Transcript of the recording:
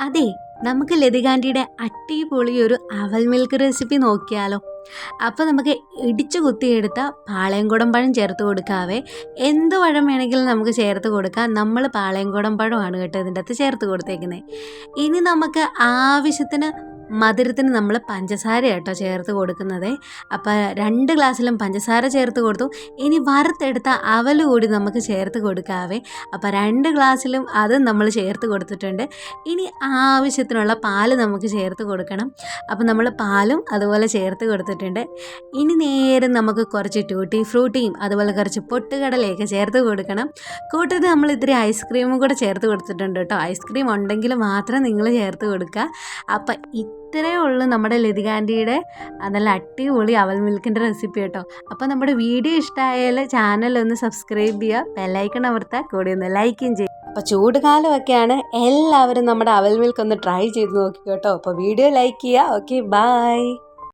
അതെ നമുക്ക് ലതികാന്റിയുടെ അടിപൊളി ഒരു അവൽ മിൽക്ക് റെസിപ്പി നോക്കിയാലോ. അപ്പോൾ നമുക്ക് ഇടിച്ചു കുത്തിയെടുത്ത പാളയംകുടം പഴം ചേർത്ത് കൊടുക്കാവേ. എന്ത് പഴം വേണമെങ്കിലും നമുക്ക് ചേർത്ത് കൊടുക്കാം. നമ്മൾ പാളയംകുടം പഴമാണ് കേട്ടോ ഇതിന്റെ അകത്ത് ചേർത്ത് കൊടുത്തേക്കുന്നത് ഇനി നമുക്ക് ആവശ്യത്തിന് മധുരത്തിന് നമ്മൾ പഞ്ചസാര കേട്ടോ ചേർത്ത് കൊടുക്കുന്നത്. അപ്പോൾ രണ്ട് ഗ്ലാസ്സിലും പഞ്ചസാര ചേർത്ത് കൊടുത്തു. ഇനി വറുത്തെടുത്ത അവൽ കൂടി നമുക്ക് ചേർത്ത് കൊടുക്കാവേ. അപ്പോൾ രണ്ട് ഗ്ലാസ്സിലും അതും നമ്മൾ ചേർത്ത് കൊടുത്തിട്ടുണ്ട്. ഇനി ആവശ്യത്തിനുള്ള പാൽ നമുക്ക് ചേർത്ത് കൊടുക്കണം. അപ്പോൾ നമ്മൾ പാലും അതുപോലെ ചേർത്ത് കൊടുത്തിട്ടുണ്ട്. ഇനി നേരെ നമുക്ക് കുറച്ച് ട്യൂട്ടി ഫ്രൂട്ടിയും അതുപോലെ കുറച്ച് പൊട്ടുകടലയൊക്കെ ചേർത്ത് കൊടുക്കണം. കൂട്ടത്തിൽ നമ്മൾ ഇത്തിരി ഐസ്ക്രീമും കൂടെ ചേർത്ത് കൊടുത്തിട്ടുണ്ട് കേട്ടോ. ഐസ്ക്രീം ഉണ്ടെങ്കിൽ മാത്രം നിങ്ങൾ ചേർത്ത് കൊടുക്കുക. അപ്പം ഇത്രയേ ഉള്ളൂ നമ്മുടെ ലതികാന്റിയുടെ നല്ല അടിപൊളി അവൽ മിൽക്കിന്റെ റെസിപ്പി കേട്ടോ. അപ്പോൾ നമ്മുടെ വീഡിയോ ഇഷ്ടമായാൽ ചാനൽ ഒന്ന് സബ്സ്ക്രൈബ് ചെയ്യുക ബെല്ലൈക്കൺ അവർത്താൽ കൂടി ഒന്ന് ലൈക്കും ചെയ്യും. അപ്പോൾ ചൂട് കാലമൊക്കെയാണ് എല്ലാവരും നമ്മുടെ അവൽ മിൽക്ക് ഒന്ന് ട്രൈ ചെയ്ത് നോക്കി കേട്ടോ. അപ്പോൾ വീഡിയോ ലൈക്ക് ചെയ്യുക. Okay bye